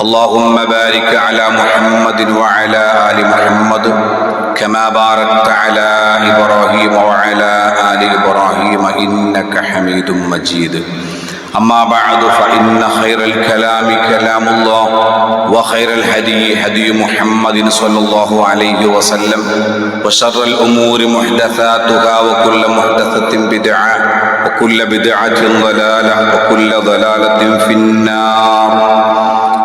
اللهم بارك على محمد وعلى آل محمد كما باركت على إبراهيم وعلى آل إبراهيم إنك حميد مجيد. أما بعد فإن خير الكلام كلام الله وخير الهدي هدي محمد صلى الله عليه وسلم وشر الأمور محدثاتها وكل محدثة بدعة وكل بدعة ضلالة وكل ضلالة في النار.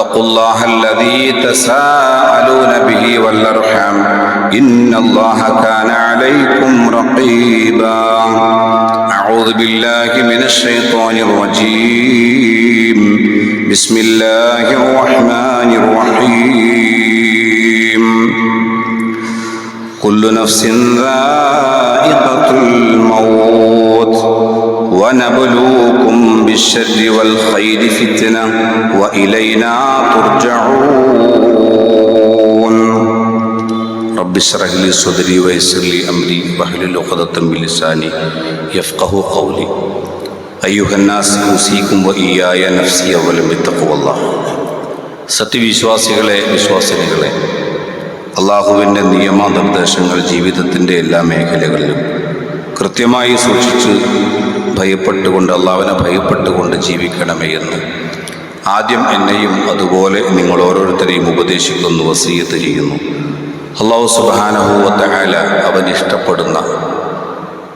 واتقوا الله الذي تساءلون به والأرحام. إن الله كان عليكم رقيبا. أعوذ بالله من الشيطان الرجيم. بسم الله الرحمن الرحيم. كل نفس ذائقة الموت. ونبلوكم بالشر والخير فتنة وإلينا ترجعون رب اشرح لي صدري ويسر لي أمري واحلل عقدة من لساني يفقه قولي أيها الناس أوصيكم وإياي نفسي أولا بتقوى الله സത്യവിശ്വാസികളെ വിശ്വാസിനികളെ അള്ളാഹുവിൻ്റെ നിയമനിർദ്ദേശങ്ങൾ ജീവിതത്തിൻ്റെ എല്ലാ മേഖലകളിലും കൃത്യമായി സൂക്ഷിച്ച് ഭയപ്പെട്ടുകൊണ്ട് അള്ളാവിനെ ഭയപ്പെട്ടുകൊണ്ട് ജീവിക്കണമേ എന്ന്. ആദ്യം എന്നെയും അതുപോലെ നിങ്ങൾ ഓരോരുത്തരെയും ഉപദേശിക്കുന്നു വസീയത്ത് ചെയ്യുന്നു. അള്ളാഹു സുബാനഹൂവത്ത ആല അവൻ ഇഷ്ടപ്പെടുന്ന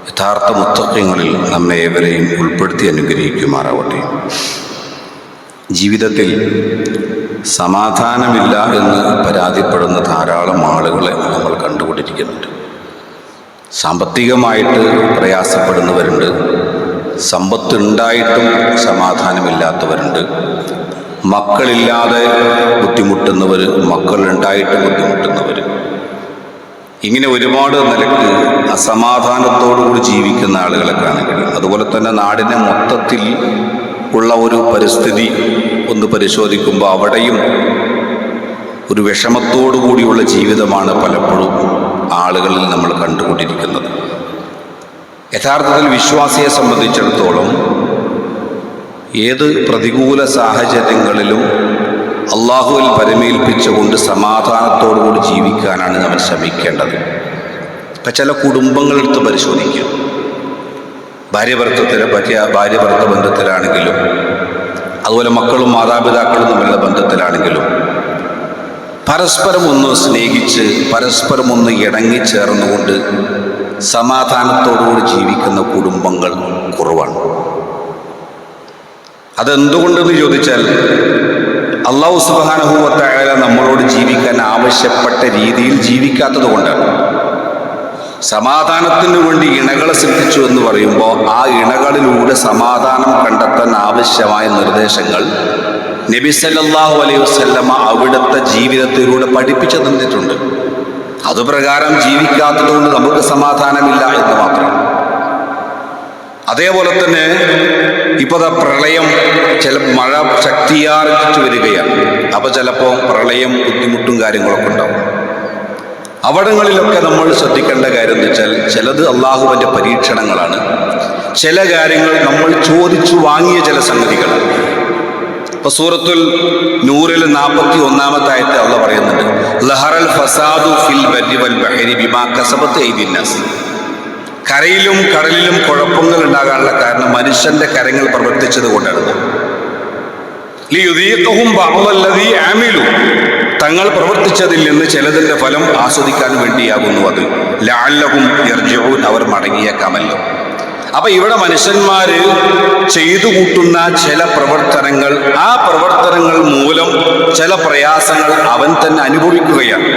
യഥാർത്ഥ മുത്തക്കങ്ങളിൽ നമ്മെ ഏവരെയും ഉൾപ്പെടുത്തി അനുഗ്രഹിക്കുമാറാവട്ടെ. ജീവിതത്തിൽ സമാധാനമില്ല എന്ന് പരാതിപ്പെടുന്ന ധാരാളം ആളുകളെ നമ്മൾ കണ്ടുകൊണ്ടിരിക്കുന്നുണ്ട്. സാമ്പത്തികമായിട്ട് പ്രയാസപ്പെടുന്നവരുണ്ട്. സമ്പത്ത് ഉണ്ടായിട്ടും സമാധാനമില്ലാത്തവരുണ്ട്. മക്കളില്ലാതെ ബുദ്ധിമുട്ടുന്നവർ മക്കളുണ്ടായിട്ട് ബുദ്ധിമുട്ടുന്നവർ. ഇങ്ങനെ ഒരുപാട് നിലയ്ക്ക് അസമാധാനത്തോടുകൂടി ജീവിക്കുന്ന ആളുകളെ കാണാൻ കഴിയും അതുപോലെ തന്നെ നാടിനെ മൊത്തത്തിൽ ഉള്ള ഒരു പരിസ്ഥിതി ഒന്ന് പരിശോധിക്കുമ്പോൾ അവിടെയും ഒരു വിഷമത്തോടു കൂടിയുള്ള ജീവിതമാണ് പലപ്പോഴും ആളുകളിൽ നമ്മൾ കണ്ടുകൊണ്ടിരിക്കുന്നത്. യഥാർത്ഥത്തിൽ വിശ്വാസിയെ സംബന്ധിച്ചിടത്തോളം ഏത് പ്രതികൂല സാഹചര്യങ്ങളിലും അള്ളാഹുവിൽ പരമേൽപ്പിച്ചുകൊണ്ട് സമാധാനത്തോടുകൂടി ജീവിക്കാനാണ് നമ്മൾ ശ്രമിക്കേണ്ടത്. ഇപ്പം ചില കുടുംബങ്ങളെടുത്ത് പരിശോധിക്കും. ഭാര്യ ഭർത്തത്തിൽ പറ്റിയ ഭാര്യ ഭർത്ത ബന്ധത്തിലാണെങ്കിലും അതുപോലെ മക്കളും മാതാപിതാക്കളും തമ്മിലുള്ള ബന്ധത്തിലാണെങ്കിലും പരസ്പരം ഒന്ന് സ്നേഹിച്ച് പരസ്പരം ഒന്ന് ഇണങ്ങിച്ചേർന്നുകൊണ്ട് സമാധാനത്തോടുകൂടി ജീവിക്കുന്ന കുടുംബങ്ങൾ കുറവാണ്. അതെന്തുകൊണ്ടെന്ന് ചോദിച്ചാൽ അള്ളാഹു സുബാനുഭവത്തായ നമ്മളോട് ജീവിക്കാൻ ആവശ്യപ്പെട്ട രീതിയിൽ ജീവിക്കാത്തത് കൊണ്ടാണ്. സമാധാനത്തിന് വേണ്ടി ഇണകളെ സൃഷ്ടിച്ചു എന്ന് പറയുമ്പോൾ ആ ഇണകളിലൂടെ സമാധാനം കണ്ടെത്താൻ ആവശ്യമായ നിർദ്ദേശങ്ങൾ നബി സല്ലല്ലാഹു അലൈഹി അവിടുത്തെ ജീവിതത്തിലൂടെ പഠിപ്പിച്ചു തന്നിട്ടുണ്ട്. അതുപ്രകാരം ജീവിക്കാത്തത് കൊണ്ട് നമുക്ക് സമാധാനമില്ല എന്ന് മാത്രം. അതേപോലെ തന്നെ ഇപ്പോൾ പ്രളയം ചില മഴ ശക്തിയാർജിച്ചു വരികയാണ്. അപ്പോൾ ചിലപ്പോൾ പ്രളയം ബുദ്ധിമുട്ടും കാര്യങ്ങളൊക്കെ ഉണ്ടാവും. അവിടങ്ങളിലൊക്കെ നമ്മൾ ശ്രദ്ധിക്കേണ്ട കാര്യം എന്ന് വെച്ചാൽ ചിലത് അള്ളാഹുവിന്റെ പരീക്ഷണങ്ങളാണ്. ചില കാര്യങ്ങൾ നമ്മൾ ചോദിച്ചു വാങ്ങിയ ചില സംഗതികളാണ്. ഇപ്പൊ സൂറത്തുൽ നൂറിൽ നാൽപ്പത്തി ഒന്നാമത്തെ ആയത്തെ അള്ള പറയുന്നുണ്ട് ലഹറൽ ഫസാദു ഫിൽ ബിമാ കരയിലും കടലിലും കുഴപ്പങ്ങൾ ഉണ്ടാകാനുള്ള കാരണം മനുഷ്യന്റെ കരങ്ങൾ പ്രവർത്തിച്ചത് കൊണ്ടാണ്. തങ്ങൾ പ്രവർത്തിച്ചതിൽ നിന്ന് ചിലതിന്റെ ഫലം ആസ്വദിക്കാൻ വേണ്ടിയാകുന്നു അത്. ലാലവും അവർ മടങ്ങിയേക്കാമല്ലോ അപ്പൊ ഇവിടെ മനുഷ്യന്മാര് ചെയ്തു കൂട്ടുന്ന ചില പ്രവർത്തനങ്ങൾ ആ പ്രവർത്തനങ്ങൾ മൂലം ചില പ്രയാസങ്ങൾ അവൻ തന്നെ അനുഭവിക്കുകയാണ്.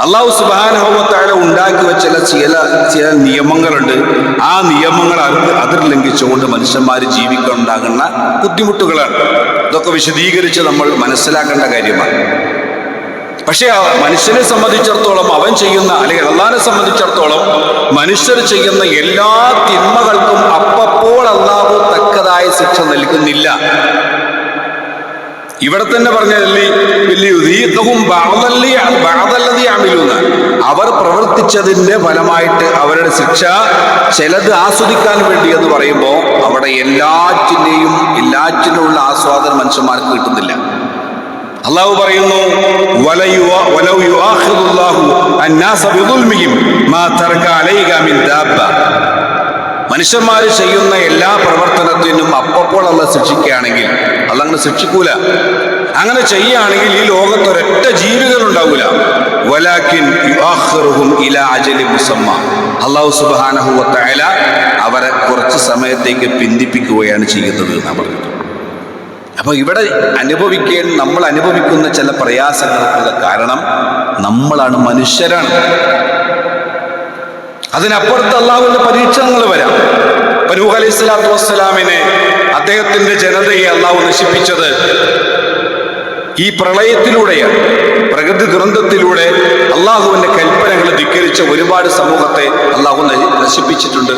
അള്ളാഹു സുബാനുഭവത്താഴ ഉണ്ടാക്കി വെച്ച ചില ചില നിയമങ്ങളുണ്ട്. ആ നിയമങ്ങൾ അത് അതിർ ലംഘിച്ചുകൊണ്ട് മനുഷ്യന്മാർ ജീവിക്കാനുണ്ടാകുന്ന ബുദ്ധിമുട്ടുകളാണ്. ഇതൊക്കെ വിശദീകരിച്ച് നമ്മൾ മനസ്സിലാക്കേണ്ട കാര്യമാണ്. പക്ഷേ മനുഷ്യനെ സംബന്ധിച്ചിടത്തോളം അവൻ ചെയ്യുന്ന അല്ലെങ്കിൽ അള്ളാഹിനെ സംബന്ധിച്ചിടത്തോളം മനുഷ്യർ ചെയ്യുന്ന എല്ലാ തിന്മകൾക്കും അപ്പപ്പോൾ അള്ളാഹു തക്കതായ ശിക്ഷ നൽകുന്നില്ല. ഇവിടെ തന്നെ പറഞ്ഞല്ലേ അവർ പ്രവർത്തിച്ചതിന്റെ ഫലമായിട്ട് അവരുടെ ശിക്ഷ ചിലത് ആസ്വദിക്കാൻ വേണ്ടി എന്ന് പറയുമ്പോൾ അവിടെ എല്ലാറ്റിന്റെയും എല്ലാറ്റിനുള്ള ആസ്വാദനം മനുഷ്യന്മാർക്ക് കിട്ടുന്നില്ല. അള്ളാഹു പറയുന്നു. മനുഷ്യന്മാർ ചെയ്യുന്ന എല്ലാ പ്രവർത്തനത്തിനും അപ്പപ്പോൾ അല്ല ശിക്ഷിക്കുകയാണെങ്കിൽ അല്ല അങ്ങനെ ശിക്ഷിക്കൂല. അങ്ങനെ ചെയ്യുകയാണെങ്കിൽ ഈ ലോകത്ത് ഒരൊറ്റ ജീവികൾ ഉണ്ടാവൂല. വലാക്കിൻ അജലി അള്ളാഹു സുബാനഹുല അവരെ കുറച്ച് സമയത്തേക്ക് പിന്തിപ്പിക്കുകയാണ് ചെയ്യുന്നത് എന്നാണ് പറഞ്ഞത് അപ്പൊ ഇവിടെ അനുഭവിക്കേണ്ട നമ്മൾ അനുഭവിക്കുന്ന ചില പ്രയാസങ്ങൾക്കുള്ള കാരണം നമ്മളാണ് മനുഷ്യരാണ്. അതിനപ്പുറത്ത് അള്ളാഹുവിന്റെ പരീക്ഷണങ്ങൾ വരാം. ഫരൂഖ് അലൈഹി സ്വലാത്തു വസ്സലാമിനെ അദ്ദേഹത്തിന്റെ ജനതയെ അള്ളാഹു നശിപ്പിച്ചത് ഈ പ്രളയത്തിലൂടെയാണ്. പ്രകൃതി ദുരന്തത്തിലൂടെ അള്ളാഹുവിന്റെ കൽപ്പനകൾ ധിക്കരിച്ച ഒരുപാട് സമൂഹത്തെ അള്ളാഹു നശിപ്പിച്ചിട്ടുണ്ട്.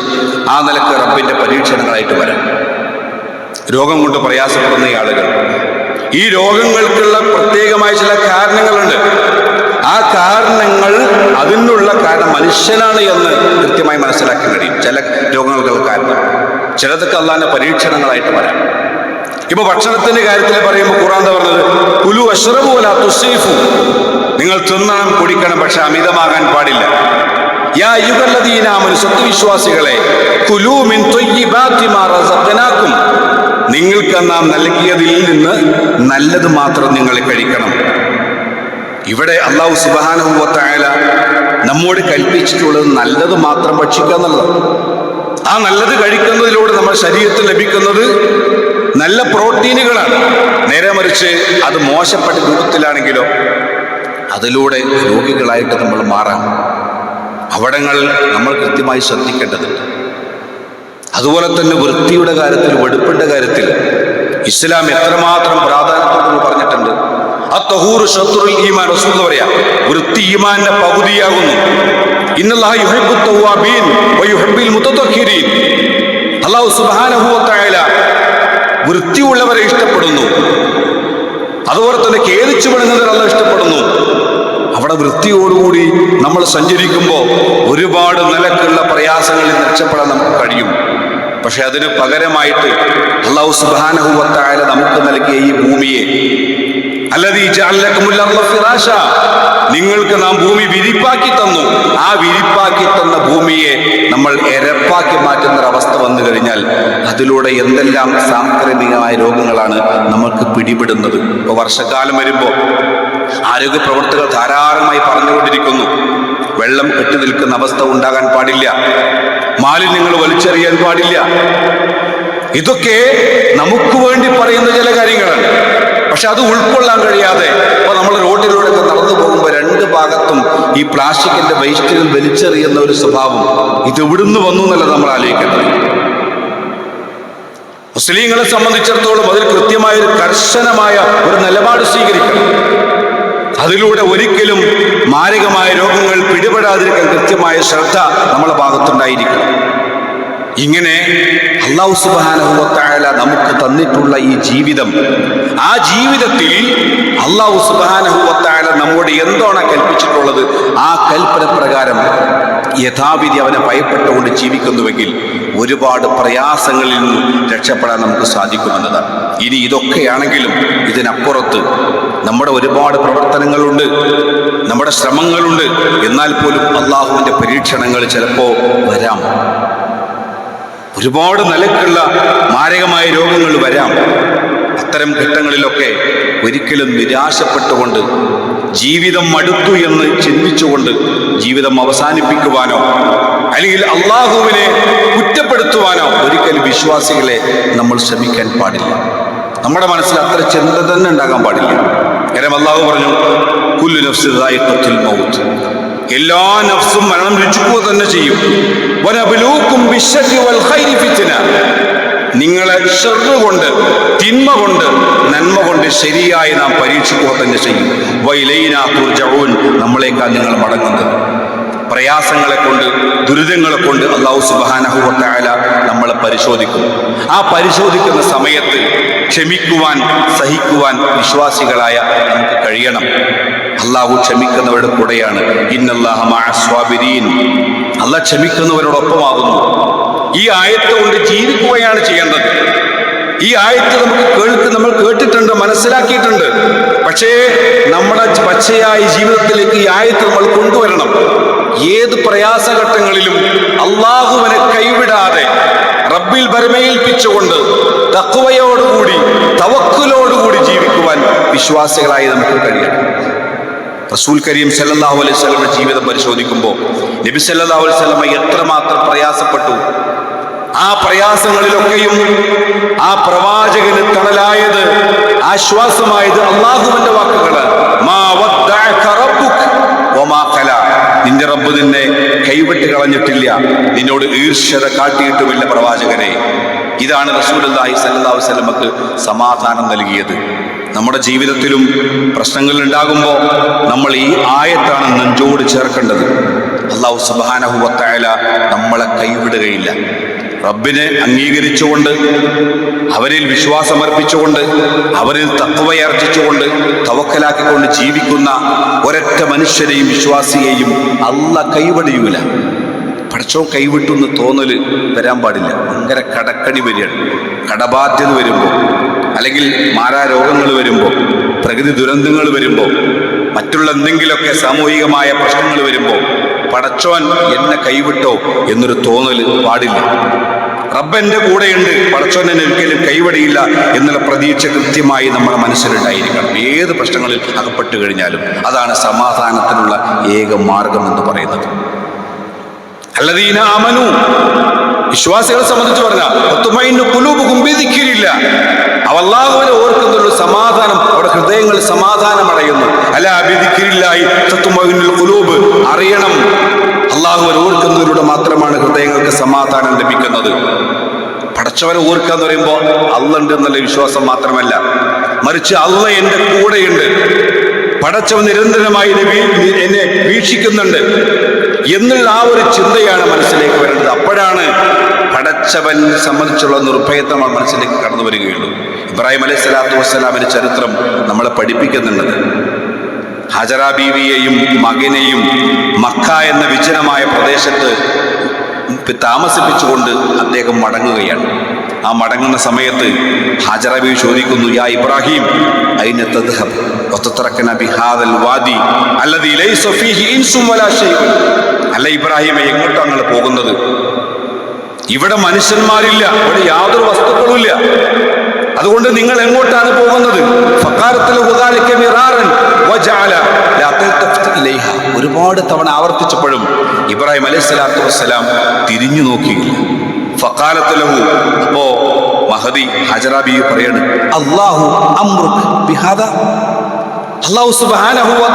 ആ നിലയ്ക്ക് റബ്ബിന്റെ പരീക്ഷണങ്ങളായിട്ട് വരാം. രോഗം കൊണ്ട് പ്രയാസപ്പെടുന്ന ആളുകൾ. ഈ രോഗങ്ങൾക്കുള്ള പ്രത്യേകമായ ചില കാരണങ്ങളുണ്ട്. ആ കാരണങ്ങൾ അതിനുള്ള കാരണം മനുഷ്യനാണ് എന്ന് കൃത്യമായി മനസ്സിലാക്കാൻ കഴിയും. ചില രോഗങ്ങൾക്കുള്ള കാരണം. ചിലതൊക്കെ അല്ലാതെ പരീക്ഷണങ്ങളായിട്ട് വരാം ഇപ്പൊ ഭക്ഷണത്തിന്റെ കാര്യത്തിൽ പറയുമ്പോൾ ഖുറാൻ പറഞ്ഞത്? കുലു അഷ്റബുല തുസീഫു നിങ്ങൾ തിന്നണം കുടിക്കണം പക്ഷെ അമിതമാകാൻ പാടില്ല. യാ യുഗല്ലദീനാമനു സത്യവിശ്വാസികളെ കുലു മിൻ ത്വയ്യിബാത്തി മാ റസഖ്നാക്കും നിങ്ങൾക്ക് നാം നൽകിയതിൽ നിന്ന് നല്ലത് മാത്രം നിങ്ങൾ കഴിക്കണം. ഇവിടെ അള്ളാഹു സുബാനുഭവത്തായാല നമ്മോട് കൽപ്പിച്ചിട്ടുള്ളത് നല്ലത് മാത്രം ഭക്ഷിക്കുക എന്നുള്ളത് ആ നല്ലത് കഴിക്കുന്നതിലൂടെ നമ്മുടെ ശരീരത്തിൽ ലഭിക്കുന്നത് നല്ല പ്രോട്ടീനുകളാണ്. നേരെ മറിച്ച് അത് മോശപ്പെട്ട രൂപത്തിലാണെങ്കിലോ അതിലൂടെ രോഗികളായിട്ട് നമ്മൾ മാറാം. അവിടങ്ങൾ നമ്മൾ കൃത്യമായി ശ്രദ്ധിക്കേണ്ടതുണ്ട്. അതുപോലെ തന്നെ വൃത്തിയുടെ കാര്യത്തിൽ വെടുപ്പിന്റെ കാര്യത്തിൽ ഇസ്ലാം എത്രമാത്രം പ്രാധാന്യത്തോട് പറഞ്ഞിട്ടുണ്ട്. ആ തഹൂർ ശത്രു ഈമാൻ റസൂൽ പറയാ വൃത്തി ഈമാന്റെ പകുതിയാകുന്നു. അള്ളാഹു വൃത്തിയുള്ളവരെ ഇഷ്ടപ്പെടുന്നു. അതുപോലെ തന്നെ കേദിച്ചു വിടുന്നവരെ അല്ല ഇഷ്ടപ്പെടുന്നു. അവിടെ വൃത്തിയോടുകൂടി നമ്മൾ സഞ്ചരിക്കുമ്പോൾ ഒരുപാട് നിലക്കുള്ള പ്രയാസങ്ങളിൽ രക്ഷപ്പെടാൻ നമുക്ക് കഴിയും. പക്ഷെ അതിന് പകരമായിട്ട് അള്ളാഹു സുബാനഹുവത്തായ നമുക്ക് നൽകിയ ഈ ഭൂമിയെ നിങ്ങൾക്ക് നാം ഭൂമി വിരിപ്പാക്കി തന്നു. ആ വിരിപ്പാക്കി തന്ന ഭൂമിയെ നമ്മൾ എരപ്പാക്കി മാറ്റുന്ന അവസ്ഥ വന്നു കഴിഞ്ഞാൽ അതിലൂടെ എന്തെല്ലാം സാംക്രമികമായ രോഗങ്ങളാണ് നമുക്ക് പിടിപെടുന്നത്. ഇപ്പോൾ വർഷക്കാലം വരുമ്പോൾ ആരോഗ്യ പ്രവർത്തകർ ധാരാളമായി പറഞ്ഞുകൊണ്ടിരിക്കുന്നു. വെള്ളം കെട്ടി നിൽക്കുന്ന അവസ്ഥ ഉണ്ടാകാൻ പാടില്ല. മാലിന്യങ്ങൾ വലിച്ചെറിയാൻ പാടില്ല. ഇതൊക്കെ നമുക്ക് വേണ്ടി പറയുന്ന ചില കാര്യങ്ങളാണ്. പക്ഷെ അത് ഉൾക്കൊള്ളാൻ കഴിയാതെ ഇപ്പൊ നമ്മൾ റോഡിലൂടെ നടന്നു പോകുമ്പോൾ രണ്ട് ഭാഗത്തും ഈ പ്ലാസ്റ്റിക്കിന്റെ വേസ്റ്റുകൾ വലിച്ചെറിയുന്ന ഒരു സ്വഭാവം ഇത് എവിടുന്ന് വന്നു എന്നല്ല നമ്മൾ ആലോചിക്കുന്നത് മുസ്ലിങ്ങളെ സംബന്ധിച്ചിടത്തോളം അതിൽ കൃത്യമായ ഒരു കർശനമായ ഒരു നിലപാട് സ്വീകരിക്കണം. അതിലൂടെ ഒരിക്കലും മാരകമായ രോഗങ്ങൾ പിടിപെടാതിരിക്കാൻ കൃത്യമായ ശ്രദ്ധ നമ്മളെ ഭാഗത്തുണ്ടായിരിക്കണം. ഇങ്ങനെ അള്ളാഹു സുബാനഹുവത്തായ നമുക്ക് തന്നിട്ടുള്ള ഈ ജീവിതം ആ ജീവിതത്തിൽ അള്ളാഹു സുബാനഹുവത്തായ നമ്മോട് എന്താണ് കൽപ്പിച്ചിട്ടുള്ളത്? ആ കൽപ്പന പ്രകാരം യഥാവിധി അവനെ ഭയപ്പെട്ടുകൊണ്ട് ജീവിക്കുന്നുവെങ്കിൽ ഒരുപാട് പ്രയാസങ്ങളിൽ നിന്നും രക്ഷപ്പെടാൻ നമുക്ക് സാധിക്കുമെന്നതാണ്. ഇനി ഇതൊക്കെയാണെങ്കിലും ഇതിനപ്പുറത്ത് നമ്മുടെ ഒരുപാട് പ്രവർത്തനങ്ങളുണ്ട് നമ്മുടെ ശ്രമങ്ങളുണ്ട്. എന്നാൽ പോലും അള്ളാഹുവിന്റെ പരീക്ഷണങ്ങൾ ചിലപ്പോൾ വരാം. ഒരുപാട് നിലക്കുള്ള മാരകമായ രോഗങ്ങൾ വരാം. അത്തരം ഘട്ടങ്ങളിലൊക്കെ ഒരിക്കലും നിരാശപ്പെട്ടുകൊണ്ട് ജീവിതം മടുത്തു എന്ന് ചിന്തിച്ചുകൊണ്ട് ജീവിതം അവസാനിപ്പിക്കുവാനോ അല്ലെങ്കിൽ അള്ളാഹുവിനെ കുറ്റപ്പെടുത്തുവാനോ ഒരിക്കലും വിശ്വാസികളെ നമ്മൾ ശ്രമിക്കാൻ പാടില്ല. നമ്മുടെ മനസ്സിൽ അത്ര ചിന്ത തന്നെ ഉണ്ടാകാൻ പാടില്ല. കാരണം അള്ളാഹു പറഞ്ഞു കുല്ലു നഫ്സിൽ മൗത്ത്. എല്ലാ നഫ്സും മരണം രുചിക്കുക തന്നെ ചെയ്യും. വനബലൂക്കും ബിശ്ശരി വൽ ഖൈരി ഫിത്ന. നിങ്ങളെ ഷെറ് കൊണ്ട് തിന്മ കൊണ്ട് നന്മ കൊണ്ട് ശരിയായി നാം പരീക്ഷിക്കുക തന്നെ ചെയ്യും. വൈലൈന തുർജഊൻ. നമ്മളേക്കാൾ നിങ്ങൾ മടങ്ങുന്നത്. പ്രയാസങ്ങളെ കൊണ്ട് ദുരിതങ്ങളെ കൊണ്ട് അള്ളാഹു സുബാനഹുവത്തായ നമ്മളെ പരിശോധിക്കും. ആ പരിശോധിക്കുന്ന സമയത്ത് ക്ഷമിക്കുവാൻ സഹിക്കുവാൻ വിശ്വാസികളായ നമുക്ക് കഴിയണം. അള്ളാഹു ക്ഷമിക്കുന്നവരുടെ കൂടെയാണ്. ഇന്നല്ലാഹമാസ്വാബിരീൻ അള്ളാഹ് ക്ഷമിക്കുന്നവരോടൊപ്പമാകുന്നു. ഈ ആയത്ത് കൊണ്ട് ജീവിക്കുകയാണ് ചെയ്യേണ്ടത്. ഈ ആയത്ത് നമുക്ക് കേൾക്ക് നമ്മൾ കേട്ടിട്ടുണ്ട് മനസ്സിലാക്കിയിട്ടുണ്ട്. പക്ഷേ നമ്മുടെ പച്ചയായ ജീവിതത്തിലേക്ക് ഈ ആയത്ത് നമ്മൾ കൊണ്ടുവരണം. ഏത് പ്രയാസഘട്ടങ്ങളിലും അള്ളാഹുവിനെ കൈവിടാതെ റബ്ബിൽ ഭരമേൽപ്പിച്ചുകൊണ്ട് തക്കുവയോടുകൂടി തവക്കുലോടുകൂടി ജീവിക്കുവാൻ വിശ്വാസികളായി നമുക്ക് കഴിയണം. റസൂൽ കരീം സല്ലാഹു അലൈഹി വസല്ലമയുടെ ജീവിതം പരിശോധിക്കുമ്പോൾ നബി സല്ലാഹു അലൈഹി സ്വലമ എത്രമാത്രം പ്രയാസപ്പെട്ടു. ആ പ്രയാസങ്ങളിലൊക്കെയും ആ പ്രവാചകന് തണലായത് ആശ്വാസമായത് അള്ളാഹുവിന്റെ വാക്കുകൾ മാ വദ്ദഅക റബ്ബുക് വമാ ഖല. നിന്റെ റബ്ബ് നിന്നെ കൈവിട്ട് കളഞ്ഞിട്ടില്ല. നിന്നോട് ഈർഷ്യത കാട്ടിയിട്ടുമില്ല പ്രവാചകനെ. ഇതാണ് റസൂലുള്ളാഹി സ്വല്ലല്ലാഹു അലൈഹി വസല്ലമക്ക് സമാധാനം നൽകിയത്. നമ്മുടെ ജീവിതത്തിലും പ്രശ്നങ്ങൾ ഉണ്ടാകുമ്പോൾ നമ്മൾ ഈ ആയത്താണ് നെഞ്ചോട് ചേർക്കേണ്ടത്. അള്ളാഹു സുബാനഹുവത്തായ നമ്മളെ കൈവിടുകയില്ല. റബ്ബിനെ അംഗീകരിച്ചുകൊണ്ട് അവരിൽ വിശ്വാസമർപ്പിച്ചുകൊണ്ട് അവരിൽ തത്വയർജിച്ചുകൊണ്ട് തവക്കലാക്കിക്കൊണ്ട് ജീവിക്കുന്ന ഒരൊറ്റ മനുഷ്യരെയും വിശ്വാസിയെയും അല്ല കൈവടിയൂല. പഠിച്ചോ കൈവിട്ടു എന്ന് തോന്നൽ വരാൻ പാടില്ല. ഭയങ്കര കടക്കണി വരികയാണ്. കടബാധ്യത വരുമ്പോൾ അല്ലെങ്കിൽ മാരാരോഗങ്ങൾ വരുമ്പോൾ പ്രകൃതി ദുരന്തങ്ങൾ വരുമ്പോൾ മറ്റുള്ള എന്തെങ്കിലുമൊക്കെ സാമൂഹികമായ പ്രശ്നങ്ങൾ വരുമ്പോൾ പടച്ചോൻ എന്നെ കൈവിട്ടോ എന്നൊരു തോന്നൽ പാടില്ല. റബ്ബന്റെ കൂടെയുണ്ട് പടച്ചോൻ എന്നെ ഒരിക്കലും കൈവടിയില്ല എന്നുള്ള പ്രതീക്ഷ കൃത്യമായി നമ്മുടെ മനസ്സിലുണ്ടായിരിക്കണം. ഏത് പ്രശ്നങ്ങളിൽ അകപ്പെട്ടു കഴിഞ്ഞാലും അതാണ് സമാധാനത്തിനുള്ള ഏക മാർഗം എന്ന് പറയുന്നത്. അല്ലദീന അമനു വിശ്വാസികളെ സംബന്ധിച്ച് പറഞ്ഞില്ല കുലൂബ് കുമ്പിതിക്കില്ല ഓർക്കുന്നൊരു സമാധാനം അവിടെ ഹൃദയങ്ങൾ സമാധാനം അടയുന്നു അല്ല അഭിധിക്കിരില്ലായി കുലൂബ് അറിയണം. അള്ളാഹുവിനെ ഓർക്കുന്നവരുടെ മാത്രമാണ് ഹൃദയങ്ങൾക്ക് സമാധാനം ലഭിക്കുന്നത്. പടച്ചവനെ ഓർക്കുക എന്ന് പറയുമ്പോൾ അള്ളുണ്ട് എന്നുള്ള വിശ്വാസം മാത്രമല്ല. മറിച്ച് അള്ള എന്റെ കൂടെയുണ്ട്. പടച്ചവൻ നിരന്തരമായി എന്നെ വീക്ഷിക്കുന്നുണ്ട് എന്നുള്ള ആ ഒരു ചിന്തയാണ് മനസ്സിലേക്ക് വരുന്നത്. അപ്പോഴാണ് പടച്ചവൻ സംബന്ധിച്ചുള്ള നിർഭയത്വം ആ മനസ്സിലേക്ക് കടന്നു വരികയുള്ളൂ. ഇബ്രാഹിം അലൈഹി സ്വലാത്തു വസ്സലാമിന്റെ ചരിത്രം നമ്മളെ പഠിപ്പിക്കുന്നുണ്ട്. ഹജറ ബീവിയെയും മകനെയും മക്ക എന്ന വിജനമായ പ്രദേശത്ത് താമസിപ്പിച്ചുകൊണ്ട് അദ്ദേഹം മടങ്ങുകയാണ്. ആ മടങ്ങുന്ന സമയത്ത് ഹാജറബി ചോദിക്കുന്നു യാ ഇബ്രാഹിം അയിന തദ്ഹബ്? വതതറകന ബിഹാദൽ വാദി അല്ലദി ലൈസ ഫീഹി ഇൻസും വലാ ഷൈഉൻ. അല്ല ഇബ്രാഹിം എങ്ങോട്ടാണ് നിങ്ങൾ പോകുന്നത്? ഇവിടെ മനുഷ്യന്മാരില്ല ഇവിടെ യാതൊരു വസ്തുക്കളുമില്ല. അതുകൊണ്ട് നിങ്ങൾ എങ്ങോട്ടാണ് പോകുന്നത്? ഒരുപാട് തവണ ആവർത്തിച്ചപ്പോഴും ഇബ്രാഹിം അലൈഹി സ്വലാത്തു വസ്സലാം തിരിഞ്ഞു നോക്കിയില്ല. ഫഖാലത്ത് ലഹു. അപ്പോ മഹദി ഹജറ ബീവി പറയാണ് അല്ലാഹു അംറുക് ബിഹാദ. അള്ളാഹു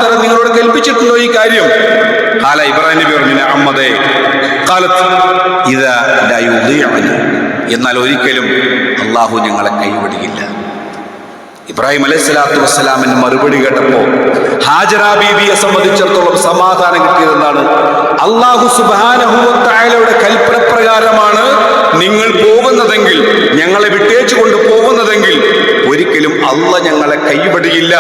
തആല നിങ്ങളോട് കൽപ്പിച്ചിട്ടുണ്ടോ ഈ കാര്യം? ഖാല ഇബ്രാഹിം നബി പറഞ്ഞു അമ്മദേ ലാ യുദീഉനി. എന്നാൽ ഒരിക്കലും അള്ളാഹു ഞങ്ങളെ കൈവിടിയില്ല ഇബ്രാഹിം അലൈഹി സ്വലാത്തു വസ്സലാമിന് മറുപടി കേട്ടപ്പോ ഹാജറ ബീബിയെ സംബന്ധിച്ചിടത്തോളം സമാധാനം കിട്ടിയതെന്താണ്? അള്ളാഹു സുബാനഹുലയുടെ കൽപ്പന പ്രകാരമാണ് നിങ്ങൾ പോകുന്നതെങ്കിൽ ഞങ്ങളെ വിട്ടേച്ചു കൊണ്ട് പോകുന്നതെങ്കിൽ ഒരിക്കലും അല്ല ഞങ്ങളെ കൈവിടിയില്ല.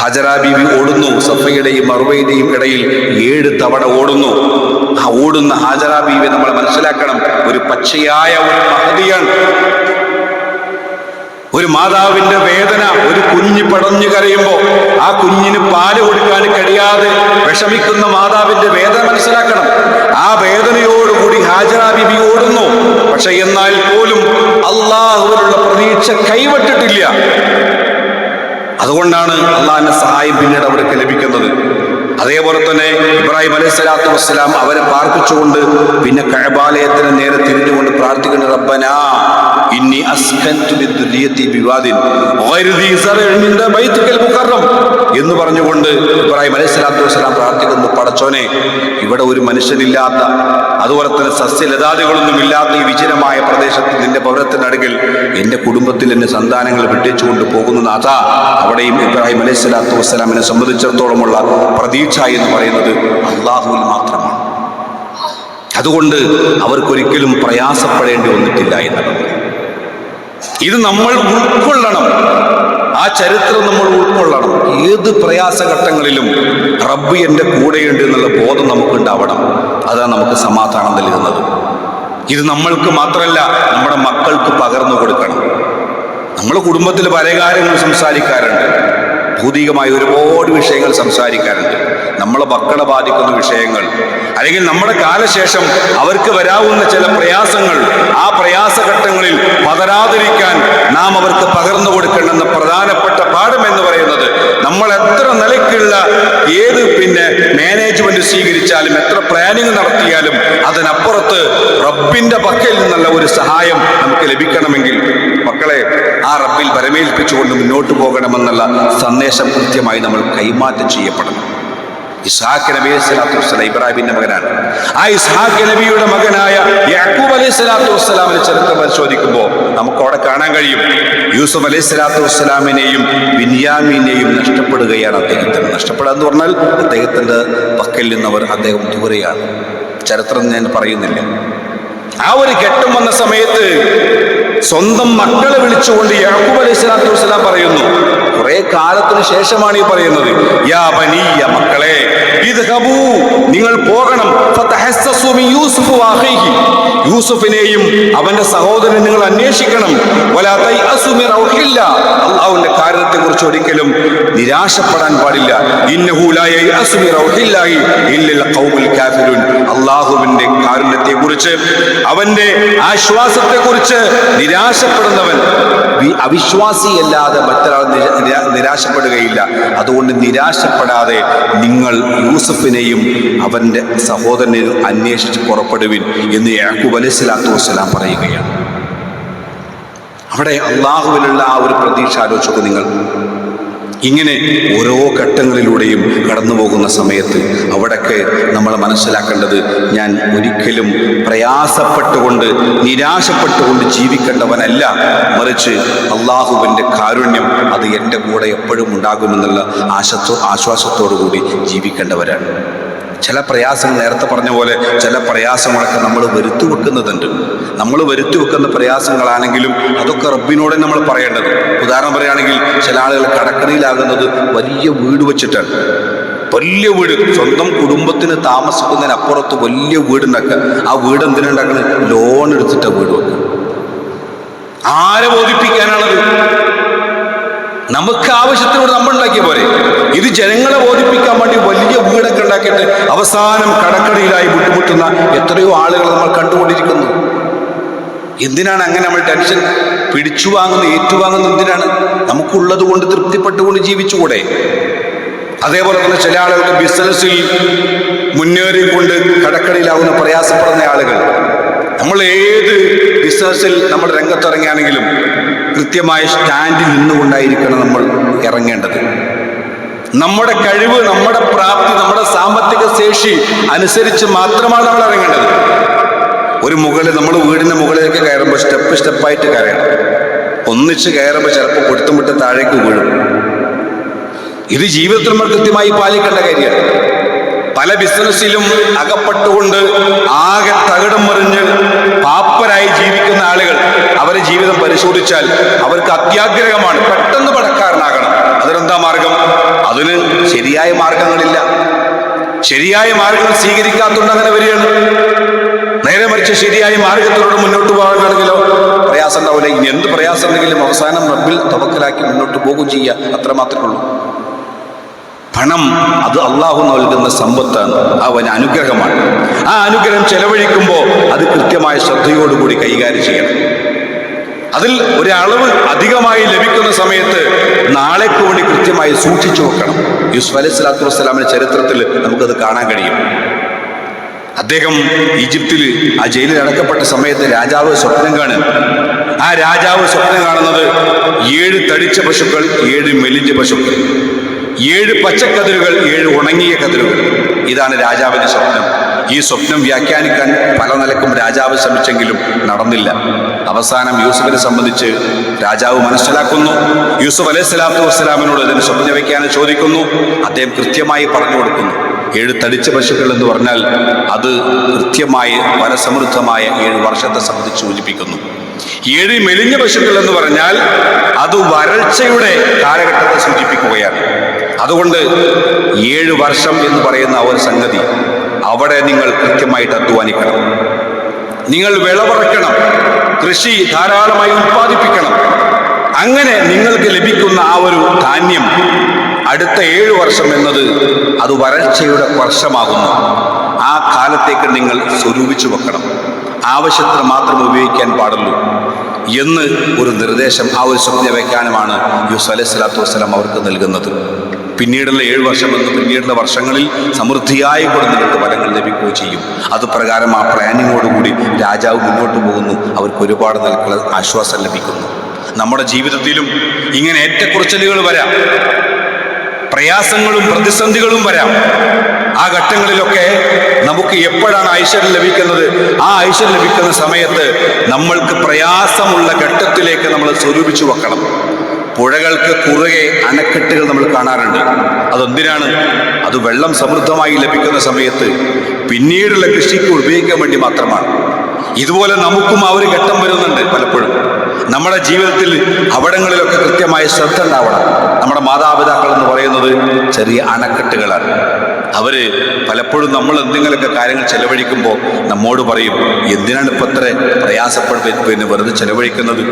ഹജറ ബീബി ഓടുന്നു സഫയുടെയും മറുവയുടെയും ഇടയിൽ ഏഴ് തവണ ഓടുന്നു. ഓടുന്ന ഹാജറ ബീവി നമ്മൾ മനസ്സിലാക്കണം ഒരു പച്ചയായ ഒരു മഹതിയാണ്. ഒരു മാതാവിന്റെ വേദന ഒരു കുഞ്ഞ് പടഞ്ഞു കരയുമ്പോൾ ആ കുഞ്ഞിന് പാൽ കൊടുക്കാൻ കഴിയാതെ വിഷമിക്കുന്ന മാതാവിന്റെ വേദന മനസ്സിലാക്കണം. ആ വേദനയോടുകൂടി ഹാജറ ബിബി ഓടുന്നു. പക്ഷെ എന്നാൽ പോലും അള്ളാഹുവിനുള്ള പ്രതീക്ഷ കൈവിട്ടിട്ടില്ല. അതുകൊണ്ടാണ് അള്ളാഹിന്റെ സഹായം പിന്നീട് അവർക്ക് ലഭിക്കുന്നത്. അതേപോലെ തന്നെ ഇബ്രാഹിം അലൈഹി സ്വലാത്തു വസ്സലാം അവരെ പ്രാർത്ഥിച്ചുകൊണ്ട് പിന്നെ കഴബാലയത്തിന് നേരെ തിരിഞ്ഞുകൊണ്ട് പ്രാർത്ഥിക്കുന്ന റബ്ബനാ ഇന്നി ബിവാദിൻ എന്ന് പറഞ്ഞുകൊണ്ട് ഇബ്രാഹിം അലൈഹി സ്വലാത്തു വസ്സലാം പ്രാർത്ഥിക്കുന്നു പടച്ചോനെ ഇവിടെ ഒരു മനുഷ്യനില്ലാത്ത അതുപോലെ തന്നെ സസ്യലതാദികളൊന്നും ഇല്ലാത്ത ഈ വിജനമായ പ്രദേശത്ത് നിന്റെ പൗരത്തിനടുകിൽ എന്റെ കുടുംബത്തിൽ എന്റെ സന്താനങ്ങൾ വിട്ടിച്ചുകൊണ്ട് പോകുന്നു നാഥ. അവിടെയും ഇബ്രാഹിം അലൈഹി സ്വലാത്തു വസ്സലാമിനെ സംബന്ധിച്ചിടത്തോളമുള്ള പ്രതീക്ഷ എന്ന് പറയുന്നത് അള്ളാഹുവിൽ മാത്രമാണ്. അതുകൊണ്ട് അവർക്കൊരിക്കലും പ്രയാസപ്പെടേണ്ടി വന്നിട്ടില്ല എന്നുള്ളത് ഇത് നമ്മൾ ഉൾക്കൊള്ളണം. ആ ചരിത്രം നമ്മൾ ഉൾക്കൊള്ളണം. ഏത് പ്രയാസഘട്ടങ്ങളിലും റബ്ബ് എന്റെ കൂടെയുണ്ട് എന്നുള്ള ബോധം നമുക്കുണ്ടാവണം. അതാണ് നമുക്ക് സമാധാനം നൽകുന്നത്. ഇത് നമ്മൾക്ക് മാത്രമല്ല നമ്മുടെ മക്കൾക്ക് പകർന്നു കൊടുക്കണം. നമ്മുടെ കുടുംബത്തിൽ പല കാര്യങ്ങളും സംസാരിക്കാറുണ്ട്. ഭൗതികമായ ഒരുപാട് വിഷയങ്ങൾ സംസാരിക്കാറുണ്ട് നമ്മളെ മക്കളെ ബാധിക്കുന്ന വിഷയങ്ങൾ അല്ലെങ്കിൽ നമ്മുടെ കാലശേഷം അവർക്ക് വരാവുന്ന ചില പ്രയാസങ്ങൾ ആ പ്രയാസഘട്ടങ്ങളിൽ പതരാതിരിക്കാൻ നാം അവർക്ക് പകർന്നു കൊടുക്കേണ്ടെന്ന പ്രധാനപ്പെട്ട പാഠം എന്ന് പറയുന്നത് നമ്മൾ എത്ര നിലയ്ക്കുള്ള ഏത് പിന്നെ മാനേജ്മെന്റ് സ്വീകരിച്ചാലും എത്ര പ്ലാനിങ് നടത്തിയാലും അതിനപ്പുറത്ത് റബ്ബിന്റെ പക്കൽ നിന്നുള്ള ഒരു സഹായം നമുക്ക് ലഭിക്കണമെങ്കിൽ മക്കളെ ആ റബ്ബിൽ വരമേൽപ്പിച്ചുകൊണ്ട് മുന്നോട്ട് പോകണമെന്നുള്ള സന്ദേശം കൃത്യമായി നമ്മൾ കൈമാറ്റം ചെയ്യപ്പെടണം. ഇസ്ഹാഖ് നബി സ്വലാത്തു വസ്സലാം ഇബ്രാഹിമിന്റെ മകനാണ്. ആ ഇസ്ഹാഖ് നബിയുടെ മകനായ യാക്കൂബ് അലൈഹി സ്വലാത്തു വസ്സലാമിന്റെ ചരിത്രം പരിശോധിക്കുമ്പോൾ നമുക്ക് അവിടെ കാണാൻ കഴിയും. യൂസുഫ് അലൈഹി സ്വലാത്തു വസ്സലാമിനെയും ബിന്യാമിനെയും നഷ്ടപ്പെടുകയാണ് അദ്ദേഹത്തിന്. നഷ്ടപ്പെടുക എന്ന് പറഞ്ഞാൽ അദ്ദേഹത്തിന്റെ പക്കൽ നിന്നവർ അദ്ദേഹം ദൂരെയാണ്. ചരിത്രം ഞാൻ പറയുന്നില്ല. ആ ഒരു ഘട്ടം വന്ന സമയത്ത് സ്വന്തം മക്കളെ വിളിച്ചുകൊണ്ട് യാക്കൂബ് അലൈഹി സ്വലാത്തു വസ്സലാം പറയുന്നു. കുറെ കാലത്തിന് ശേഷമാണ് ഈ പറയുന്നത്. യാ ബനിയ മക്കളെ നിങ്ങൾ പോകണം. യൂസുഫിനെയും അവന്റെ സഹോദരൻ നിങ്ങൾ അന്വേഷിക്കണം. അല്ലാഹുവിന്റെ കാര്യത്തെ കുറിച്ച് ഒരിക്കലും നിരാശപ്പെടാൻ പാടില്ല. അള്ളാഹുവിന്റെ കാരുണ്യത്തെ കുറിച്ച് അവന്റെ ആശ്വാസത്തെ കുറിച്ച് നിരാശപ്പെടുന്നവൻ അവിശ്വാസിയല്ലാതെ മറ്റൊരാൾ നിര- നിര- നിരാശപ്പെടുകയില്ല. അതുകൊണ്ട് നിരാശപ്പെടാതെ നിങ്ങൾ യൂസഫിനെയും അവന്റെ സഹോദരനെയും അന്വേഷിച്ച് പുറപ്പെടുവിൻ എന്ന് യാക്കൂബ് അലൈഹി സ്വലാത്തു വസ്സലാം പറയുകയാണ്. അവിടെ അള്ളാഹുവിനുള്ള ആ ഒരു പ്രതീക്ഷ ആലോചിച്ചു നിങ്ങൾ. ഇങ്ങനെ ഓരോ ഘട്ടങ്ങളിലൂടെയും കടന്നു പോകുന്ന സമയത്ത് അവിടൊക്കെ നമ്മൾ മനസ്സിലാക്കേണ്ടത് ഞാൻ ഒരിക്കലും പ്രയാസപ്പെട്ടുകൊണ്ട് നിരാശപ്പെട്ടുകൊണ്ട് ജീവിക്കേണ്ടവനല്ല. മറിച്ച് അള്ളാഹുവിന്റെ കാരുണ്യം അത് എന്റെ കൂടെ എപ്പോഴും ഉണ്ടാകുമെന്നുള്ള ആശത്തോ ആശ്വാസത്തോടു കൂടി ജീവിക്കേണ്ടവരാണ്. ചില പ്രയാസങ്ങൾ നേരത്തെ പറഞ്ഞ പോലെ ചില പ്രയാസങ്ങളൊക്കെ നമ്മൾ വരുത്തി വെക്കുന്നതുണ്ട്. നമ്മൾ വരുത്തി വെക്കുന്ന പ്രയാസങ്ങളാണെങ്കിലും അതൊക്കെ റബ്ബിനോടെ നമ്മൾ പറയേണ്ടത്. ഉദാഹരണം പറയുകയാണെങ്കിൽ ചില ആളുകൾ കടക്കണിയിലാകുന്നത് വലിയ വീട് വെച്ചിട്ടാണ്. വലിയ വീട് സ്വന്തം കുടുംബത്തിന് താമസിക്കുന്നതിനപ്പുറത്ത് വലിയ വീടുണ്ടാക്കുക. ആ വീട് എന്തിനുണ്ടാക്കുന്നത് ലോൺ എടുത്തിട്ടാണ് വീട് വെക്കുക. ആരെ ബോധിപ്പിക്കാനാണത്? നമുക്ക് ആവശ്യത്തിനോട് നമ്മൾ ഉണ്ടാക്കിയ പോലെ ഇത് ജനങ്ങളെ ബോധിപ്പിക്കാൻ വേണ്ടി വലിയ വീടൊക്കെ ഉണ്ടാക്കിയിട്ട് അവസാനം കടക്കടിയിലായി ബുദ്ധിമുട്ടുന്ന എത്രയോ ആളുകൾ നമ്മൾ കണ്ടുകൊണ്ടിരിക്കുന്നു. എന്തിനാണ് അങ്ങനെ നമ്മൾ ടെൻഷൻ പിടിച്ചു വാങ്ങുന്ന ഏറ്റുവാങ്ങുന്ന എന്തിനാണ്? നമുക്കുള്ളത് കൊണ്ട് തൃപ്തിപ്പെട്ടുകൊണ്ട് ജീവിച്ചുകൂടെ? അതേപോലെ തന്നെ ചില ആളുകളുടെ ബിസിനസ്സിൽ മുന്നേറിക്കൊണ്ട് കടക്കടിയിലാവുന്ന പ്രയാസപ്പെടുന്ന ആളുകൾ. നമ്മൾ ഏത് ബിസിനസ്സിൽ നമ്മൾ രംഗത്തിറങ്ങിയാണെങ്കിലും കൃത്യമായ സ്റ്റാൻഡിൽ നിന്നുകൊണ്ടായിരിക്കണം നമ്മൾ ഇറങ്ങേണ്ടത്. നമ്മുടെ കഴിവ് നമ്മുടെ പ്രാപ്തി നമ്മുടെ സാമ്പത്തിക ശേഷി അനുസരിച്ച് മാത്രമാണ് നമ്മൾ ഇറങ്ങേണ്ടത്. ഒരു മുകളിൽ നമ്മൾ വീടിന്റെ മുകളിലേക്ക് കയറുമ്പോൾ സ്റ്റെപ്പ് സ്റ്റെപ്പായിട്ട് കയറണം ഒന്നിച്ച് കയറുമ്പോൾ ചിലപ്പോൾ പൊടുത്തും വിട്ട് താഴേക്ക് വീഴും. ഇത് ജീവിതത്തിൽ നമ്മൾ കൃത്യമായി പാലിക്കേണ്ട കാര്യമാണ്. പല ബിസിനസ്സിലും അകപ്പെട്ടുകൊണ്ട് ആകെ തകിടം മറിഞ്ഞ് പാപ്പരായി ജീവിക്കുന്ന ആളുകൾ അവരെ ജീവിതം പരിശോധിച്ചാൽ അവർക്ക് അത്യാഗ്രഹമാണ് പെട്ടെന്ന് പണക്കാരനാകണം. അതിനെന്താ മാർഗം? അതിന് ശരിയായ മാർഗങ്ങളില്ല. ശരിയായ മാർഗങ്ങൾ സ്വീകരിക്കാത്തതുകൊണ്ട് അങ്ങനെ വരികയാണ്. നേരെ മറിച്ച് ശരിയായ മാർഗത്തിലൂടെ മുന്നോട്ട് പോകുകയാണെങ്കിലോ പ്രയാസം ഉണ്ടാവില്ല. ഇനി എന്ത് പ്രയാസം ഉണ്ടെങ്കിലും അവസാനം റബ്ബിൽ തവക്കലാക്കി മുന്നോട്ട് പോകുകയും ചെയ്യുക. അത്ര മാത്രമേ ഉള്ളൂ. പണം അത് അള്ളാഹു നൽകുന്ന സമ്പത്താണ്. അവൻ അനുഗ്രഹമാണ്. ആ അനുഗ്രഹം ചെലവഴിക്കുമ്പോൾ അത് കൃത്യമായ ശ്രദ്ധയോടുകൂടി കൈകാര്യം ചെയ്യണം. അതിൽ ഒരളവ് അധികമായി ലഭിക്കുന്ന സമയത്ത് നാളേക്ക് വേണ്ടി കൃത്യമായി സൂക്ഷിച്ചു വെക്കണം. യൂസുഫ് അലൈഹി സ്വലാത്തു വസ്സലാമിന്റെ ചരിത്രത്തിൽ നമുക്കത് കാണാൻ കഴിയും. അദ്ദേഹം ഈജിപ്തിൽ ആ ജയിലിൽ അടക്കപ്പെട്ട സമയത്ത് രാജാവ് സ്വപ്നം കാണുക. ആ രാജാവ് സ്വപ്നം കാണുന്നത് ഏഴ് തടിച്ച പശുക്കൾ ഏഴ് മെലിഞ്ഞ പശുക്കൾ. ഏഴ് പച്ചക്കതിരുകൾ ഏഴ് ഉണങ്ങിയ കതിരുകൾ. ഇതാണ് രാജാവിന്റെ സ്വപ്നം. ഈ സ്വപ്നം വ്യാഖ്യാനിക്കാൻ പല നിലക്കും രാജാവ് ശ്രമിച്ചെങ്കിലും നടന്നില്ല. അവസാനം യൂസുഫിനെ സംബന്ധിച്ച് രാജാവ് മനസ്സിലാക്കുന്നു. യൂസുഫ് അലൈഹി സ്വലാത്തു വസ്സലാമിനോട് ഇതിന് സ്വപ്നം വയ്ക്കാൻ ചോദിക്കുന്നു. അദ്ദേഹം കൃത്യമായി പറഞ്ഞു കൊടുക്കുന്നു. ഏഴ് തടിച്ച പശുക്കൾ എന്ന് പറഞ്ഞാൽ അത് കൃത്യമായി ഫലസമൃദ്ധമായ ഏഴ് വർഷത്തെ സംബന്ധിച്ച് സൂചിപ്പിക്കുന്നു. ഏഴ് മെലിഞ്ഞ പശുക്കൾ എന്ന് പറഞ്ഞാൽ അത് വരൾച്ചയുടെ കാലഘട്ടത്തെ സൂചിപ്പിക്കുകയാണ്. അതുകൊണ്ട് ഏഴ് വർഷം എന്ന് പറയുന്ന ആ ഒരു സംഗതി അവിടെ നിങ്ങൾ കൃത്യമായിട്ട് അധ്വാനിക്കണം. നിങ്ങൾ വിളവറക്കണം കൃഷി ധാരാളമായി ഉത്പാദിപ്പിക്കണം അങ്ങനെ നിങ്ങൾക്ക് ലഭിക്കുന്ന ആ ഒരു ധാന്യം അടുത്ത ഏഴു വർഷം എന്നത് അത് വരൾച്ചയുടെ വർഷമാകുന്നു. ആ കാലത്തേക്ക് നിങ്ങൾ സ്വരൂപിച്ചു വെക്കണം. ആവശ്യത്തിന് മാത്രം ഉപയോഗിക്കാൻ പാടുള്ളൂ എന്ന് ഒരു നിർദ്ദേശം ആ ഒരു സ്വപ്ന വയ്ക്കാനുമാണ് യൂസ് അലൈഹി സ്വലാത്തു വസ്സലാം അവർക്ക് നൽകുന്നത്. പിന്നീടുള്ള ഏഴ് വർഷം എന്ന് പിന്നീടുള്ള വർഷങ്ങളിൽ സമൃദ്ധിയായി കൂടെ നിങ്ങൾക്ക് ഫലങ്ങൾ ലഭിക്കുകയും ചെയ്യും. അതുപ്രകാരം ആ പ്ലാനിങ്ങോടുകൂടി രാജാവ് മുന്നോട്ട് പോകുന്നു. അവർക്ക് ഒരുപാട് നല്ല ആശ്വാസം ലഭിക്കുന്നു. നമ്മുടെ ജീവിതത്തിലും ഇങ്ങനെ ഏറ്റക്കുറച്ചിലുകൾ വരാം. പ്രയാസങ്ങളും പ്രതിസന്ധികളും വരാം. ആ ഘട്ടങ്ങളിലൊക്കെ നമുക്ക് എപ്പോഴാണ് ഐശ്വര്യം ലഭിക്കുന്നത്? ആ ഐശ്വര്യം ലഭിക്കുന്ന സമയത്ത് നമ്മൾക്ക് പ്രയാസമുള്ള ഘട്ടത്തിലേക്ക് നമ്മൾ സ്വരൂപിച്ചു വെക്കണം. പുഴകൾക്ക് കുറുകെ അണക്കെട്ടുകൾ നമ്മൾ കാണാറുണ്ട്. അതെന്തിനാണ്? അത് വെള്ളം സമൃദ്ധമായി ലഭിക്കുന്ന സമയത്ത് പിന്നീടുള്ള കൃഷിക്ക് ഉപയോഗിക്കാൻ വേണ്ടി മാത്രമാണ്. ഇതുപോലെ നമുക്കും ആ ഒരു ഘട്ടം വരുന്നുണ്ട് പലപ്പോഴും. നമ്മുടെ ജീവിതത്തിൽ അവിടങ്ങളിലൊക്കെ കൃത്യമായ ശ്രദ്ധ ഉണ്ടാവണം. നമ്മുടെ മാതാപിതാക്കൾ എന്ന് പറയുന്നത് ചെറിയ അണക്കെട്ടുകളാണ്. അവർ പലപ്പോഴും നമ്മൾ എന്തെങ്കിലുമൊക്കെ കാര്യങ്ങൾ ചെലവഴിക്കുമ്പോൾ നമ്മോട് പറയും എന്തിനാണ് ഇപ്പം ഇത്ര പ്രയാസപ്പെട്ട് പിന്നെ വെറുതെ ചെലവഴിക്കുന്നത്?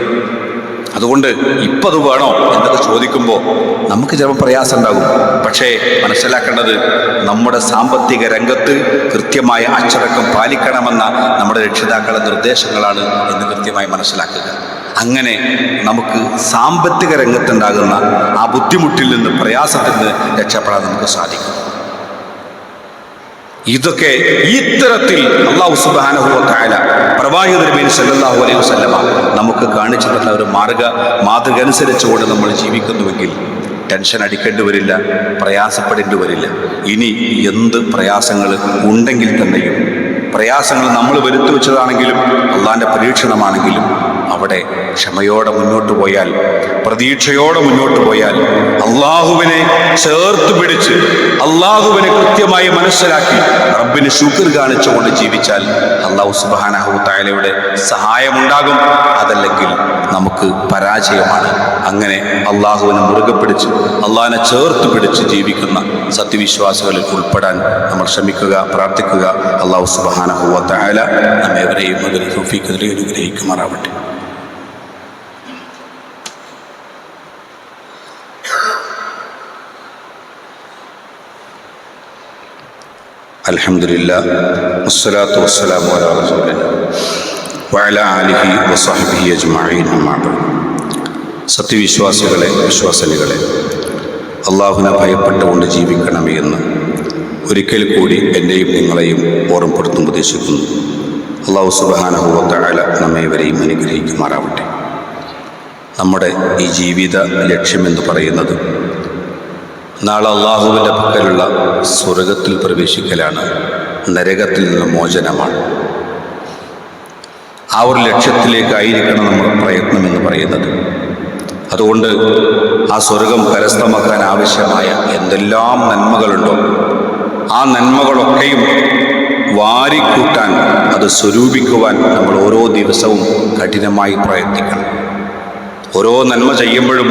അതുകൊണ്ട് ഇപ്പം അത് വേണോ എന്നൊക്കെ ചോദിക്കുമ്പോൾ നമുക്ക് ചിലപ്പോൾ പ്രയാസം ഉണ്ടാകും പക്ഷേ മനസ്സിലാക്കേണ്ടത് നമ്മുടെ സാമ്പത്തിക രംഗത്ത് കൃത്യമായ അച്ചടക്കം പാലിക്കണമെന്ന നമ്മുടെ രക്ഷിതാക്കളുടെ നിർദ്ദേശങ്ങളാണ് എന്ന് കൃത്യമായി മനസ്സിലാക്കുക. അങ്ങനെ നമുക്ക് സാമ്പത്തിക രംഗത്തുണ്ടാകുന്ന ആ ബുദ്ധിമുട്ടിൽ നിന്ന് പ്രയാസത്തിൽ നിന്ന് രക്ഷപ്പെടാൻ നമുക്ക് സാധിക്കും. ഇതൊക്കെ ഇത്തരത്തിൽ അള്ളാഹു സുബാനഹുല വസല്ലമ നമുക്ക് കാണിച്ചു തന്ന ഒരു മാർഗ മാതൃക അനുസരിച്ചുകൊണ്ട് നമ്മൾ ജീവിക്കുന്നുവെങ്കിൽ ടെൻഷൻ അടിക്കേണ്ടി വരില്ല പ്രയാസപ്പെടേണ്ടി വരില്ല. ഇനി എന്ത് പ്രയാസങ്ങൾ ഉണ്ടെങ്കിൽ തന്നെയും പ്രയാസങ്ങൾ നമ്മൾ വരുത്തി വെച്ചതാണെങ്കിലും അള്ളാന്റെ പരീക്ഷണമാണെങ്കിലും അവിടെ ക്ഷമയോടെ മുന്നോട്ട് പോയാൽ പ്രതീക്ഷയോടെ മുന്നോട്ട് പോയാൽ അള്ളാഹുവിനെ ചേർത്ത് പിടിച്ച് അള്ളാഹുവിനെ കൃത്യമായി മനസ്സിലാക്കി റബ്ബിന് ശുക്ർ കാണിച്ചുകൊണ്ട് ജീവിച്ചാൽ അള്ളാഹു സുബാനഹുത്തായാലയുടെ സഹായമുണ്ടാകും. അതല്ലെങ്കിൽ നമുക്ക് പരാജയമാണ്. അങ്ങനെ അള്ളാഹുവിനെ മുറുകെ പിടിച്ച് അള്ളാഹിനെ ചേർത്ത് പിടിച്ച് ജീവിക്കുന്ന സത്യവിശ്വാസികളിൽ ഉൾപ്പെടാൻ നമ്മൾ ശ്രമിക്കുക പ്രാർത്ഥിക്കുക. അള്ളാഹു സുബാനഹുവത്തായാല നമ്മേവരെയും അതിൽ സുഫീഖതിരെ അനുഗ്രഹിക്കുമാറാവട്ടെ. വസ്സലാമു അലാ ആലിഹി സത്യവിശ്വാസികളെ വിശ്വാസനികളെ അള്ളാഹുവിനെ ഭയപ്പെട്ടുകൊണ്ട് ജീവിക്കണമേ എന്ന് ഒരിക്കൽ കൂടി എന്നെയും നിങ്ങളെയും ഓർമ്മപ്പെടുത്തും ഉദ്ദേശിക്കുന്നു. അള്ളാഹു സുബാനഹുവത്തായ നമ്മേവരെയും അനുഗ്രഹിക്കുമാറാവട്ടെ. നമ്മുടെ ഈ ജീവിത ലക്ഷ്യമെന്ന് പറയുന്നത് നാളെ അള്ളാഹുവിന്റെ പക്കലുള്ള സ്വർഗത്തിൽ പ്രവേശിക്കലാണ് നരകത്തിൽ നിന്ന് മോചനമാണ്. ആ ഒരു ലക്ഷ്യത്തിലേക്കായിരിക്കണം നമ്മുടെ പ്രയത്നം എന്ന് പറയുന്നത്. അതുകൊണ്ട് ആ സ്വർഗം കരസ്ഥമാക്കാൻ ആവശ്യമായ എന്തെല്ലാം നന്മകളുണ്ടോ ആ നന്മകളൊക്കെയും വാരിക്കൂട്ടാൻ അത് സ്വരൂപിക്കുവാൻ നമ്മൾ ഓരോ ദിവസവും കഠിനമായി പ്രയത്നിക്കണം. ഓരോ നന്മ ചെയ്യുമ്പോഴും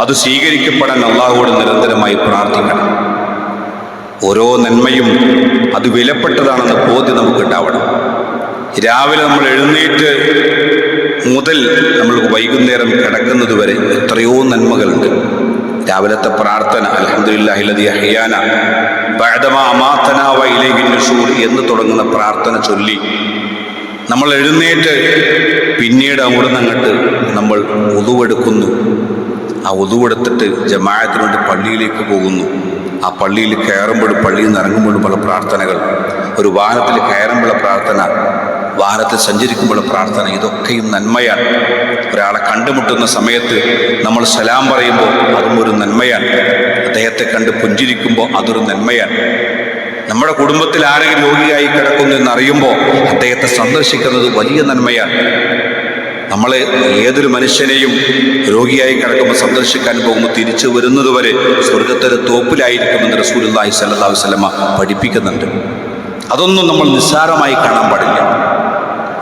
അത് സ്വീകരിക്കപ്പെടാൻ അള്ളാഹുവോട് നിരന്തരമായി പ്രാർത്ഥിക്കണം. ഓരോ നന്മയും അത് വിലപ്പെട്ടതാണെന്ന് ബോധ്യം നമുക്ക് ഉണ്ടാവണം. രാവിലെ നമ്മൾ എഴുന്നേറ്റ് മുതൽ നമ്മൾ വൈകുന്നേരം കിടക്കുന്നത് വരെ എത്രയോ നന്മകളുണ്ട്. രാവിലത്തെ പ്രാർത്ഥന അലഹദില്ലാഹിലതിയാന എന്ന് തുടങ്ങുന്ന പ്രാർത്ഥന ചൊല്ലി നമ്മൾ എഴുന്നേറ്റ് പിന്നീട് അവിടുന്ന് അങ്ങോട്ട് നമ്മൾ ഒതുവെടുക്കുന്നു ആ ഒതുവെടുത്തിട്ട് ജമായത്തിന് വേണ്ടി പള്ളിയിലേക്ക് പോകുന്നു. ആ പള്ളിയിൽ കയറുമ്പോഴും പള്ളിയിൽ നിന്ന് പല പ്രാർത്ഥനകൾ. ഒരു വാഹനത്തിൽ കയറുമ്പോഴുള്ള പ്രാർത്ഥന വാഹനത്തിൽ സഞ്ചരിക്കുമ്പോഴുള്ള പ്രാർത്ഥന ഇതൊക്കെയും നന്മയാണ്. ഒരാളെ കണ്ടുമുട്ടുന്ന സമയത്ത് നമ്മൾ സലാം പറയുമ്പോൾ അതും ഒരു നന്മയാണ്. അദ്ദേഹത്തെ കണ്ട് പുഞ്ചിരിക്കുമ്പോൾ അതൊരു നന്മയാണ്. നമ്മുടെ കുടുംബത്തിൽ ആരെങ്കിലും രോഗിയായി കിടക്കുന്നു എന്നറിയുമ്പോൾ അദ്ദേഹത്തെ സന്ദർശിക്കുന്നത് വലിയ നന്മയാണ്. നമ്മൾ ഏതൊരു മനുഷ്യനെയും രോഗിയായി കിടക്കുമ്പോൾ സന്ദർശിക്കാൻ പോകുമ്പോൾ തിരിച്ചു വരുന്നതുവരെ സ്വർഗത്തിലെ തോപ്പിലായിരിക്കുമെന്ന് റസൂലുള്ളാഹി സല്ലാ അലൈഹി വസല്ലമ പഠിപ്പിക്കുന്നുണ്ട്. അതൊന്നും നമ്മൾ നിസ്സാരമായി കാണാൻ പാടില്ല.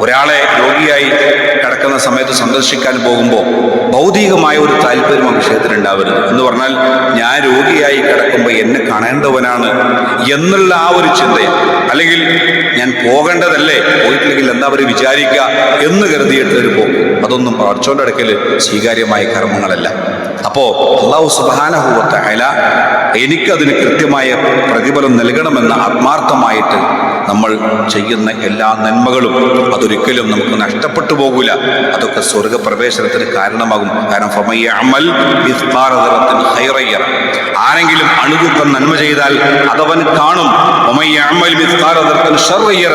ഒരാളെ രോഗിയായി കിടക്കുന്ന സമയത്ത് സന്ദർശിക്കാൻ പോകുമ്പോൾ ഭൗതികമായ ഒരു താല്പര്യം ആ വിഷയത്തിൽ ഉണ്ടാവരുത്. എന്ന് പറഞ്ഞാൽ ഞാൻ രോഗിയായി കിടക്കുമ്പോൾ എന്നെ കാണേണ്ടവനാണ് എന്നുള്ള ആ ഒരു ചിന്ത അല്ലെങ്കിൽ ഞാൻ പോകേണ്ടതല്ലേ? പോയിട്ടില്ലെങ്കിൽ എന്താ അവർ വിചാരിക്കുക എന്ന് കരുതിയിട്ട് ഒരു പോകും. അതൊന്നും അടുക്കൽ സ്വീകാര്യമായ കർമ്മങ്ങളല്ല. അപ്പോ അള്ളാഹു സുബാനഹുവത്ത അയല എനിക്കതിന് കൃത്യമായ പ്രതിഫലം നൽകണമെന്ന ആത്മാർത്ഥമായിട്ട് നമ്മൾ ചെയ്യുന്ന എല്ലാ നന്മകളും അതൊരിക്കലും നമുക്ക് നഷ്ടപ്പെട്ടു പോകൂല. അതൊക്കെ സ്വർഗപ്രവേശനത്തിന് കാരണമാകും. കാരണം ഫമയ്യ അമൽ ആരെങ്കിലും അണുതുക്കം നന്മ ചെയ്താൽ അതവൻ കാണും. ഷർറയ്യറ.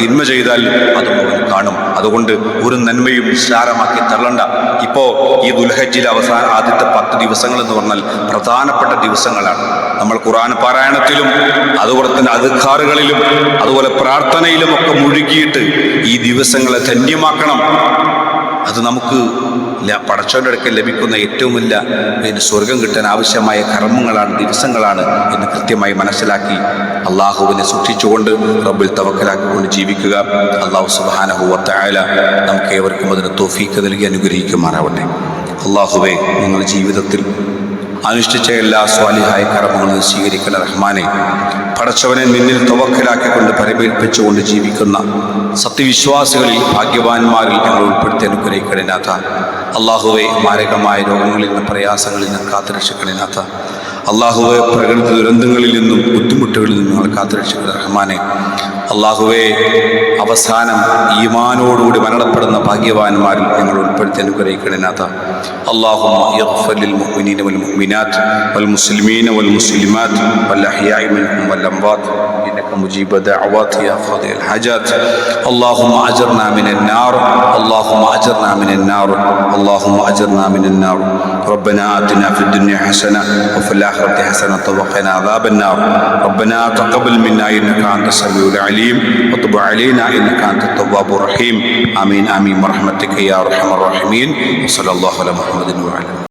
തിന്മ ചെയ്താൽ അതും അവൻ കാണും. അതുകൊണ്ട് ഒരു നന്മയും നിസ്സാരമാക്കി തള്ളണ്ട. ഇപ്പോ ഈ ദുൽഹജ്ജിൽ അവസാന ആദ്യത്തെ പത്ത് ദിവസങ്ങൾ എന്ന് പറഞ്ഞാൽ പ്രധാനപ്പെട്ട ദിവസങ്ങളാണ്. നമ്മൾ ഖുർആൻ പാരായണത്തിലും അതുപോലെ തന്നെ അധികാറുകളിലും അതുപോലെ പ്രാർത്ഥനയിലും ഒക്കെ മുഴുകിയിട്ട് ഈ ദിവസങ്ങളെ ധന്യമാക്കണം. അത് നമുക്ക് പടച്ചവന്റെ അടുക്കൽ ലഭിക്കുന്ന ഏറ്റവും വലിയ പിന്നെ സ്വർഗം കിട്ടാൻ ആവശ്യമായ കർമ്മങ്ങളാണ് ദിവസങ്ങളാണ് എന്ന് കൃത്യമായി മനസ്സിലാക്കി അള്ളാഹുവിനെ സൂക്ഷിച്ചുകൊണ്ട് റബ്ബിൽ തവക്കലാക്കിക്കൊണ്ട് ജീവിക്കുക. അള്ളാഹു സുബാനഹുവത്തായ നമുക്ക് ഏവർക്കും അതിന് തോഫീക്ക് നൽകി അനുഗ്രഹിക്കുമാറാവട്ടെ. അള്ളാഹുവെ നിങ്ങൾ ജീവിതത്തിൽ അനുഷ്ഠിച്ച എല്ലാ സ്വാലിഹായ കർമ്മങ്ങളും സ്വീകരിക്കുന്ന റഹ്മാനെ പടച്ചവനെ നിന്നിൽ തുവക്കലാക്കിക്കൊണ്ട് പരിമേൽപ്പിച്ചുകൊണ്ട് ജീവിക്കുന്ന സത്യവിശ്വാസികളിൽ ഭാഗ്യവാന്മാരിൽ ഞങ്ങൾ ഉൾപ്പെടുത്തി അനുഗ്രഹിക്കണിനാഥ അള്ളാഹുവെ മാരകമായ രോഗങ്ങളിൽ നിന്ന് പ്രയാസങ്ങളിൽ നിന്ന് കാത്തുരക്ഷിക്കണിനാഥ അള്ളാഹുവെ പ്രകടന ദുരന്തങ്ങളിൽ നിന്നും ബുദ്ധിമുട്ടുകളിൽ നിന്നും ഞങ്ങൾ കാത്തുരക്ഷിക്കുന്ന റഹ്മാനെ. അള്ളാഹുവെ അവസാനം ഈമാനോടുകൂടി മരണപ്പെടുന്ന ഭാഗ്യവാന്മാരിൽ ഞങ്ങൾ ഉൾപ്പെടുത്തി അനുഗ്രഹിക്കണേനാത്ത അള്ളാഹുമിനാത്ത് വൽ മുസ്ലിമീൻ വൽ മുസ്ലിമാത്ത് വൽ അഹിയായി വൽ إنك مجيب دعوات يا قاضي الحاجات. اللهم أجرنا من النار. اللهم أجرنا من النار. اللهم أجرنا من النار. ربنا آتنا في الدنيا حسنة وفي الآخرة حسنة وقنا عذاب النار. ربنا تقبل منا إنك أنت السميع العليم وتب علينا إنك أنت التواب الرحيم. آمين آمين. برحمتك يا أرحم الراحمين. وصلى الله على محمد وعلى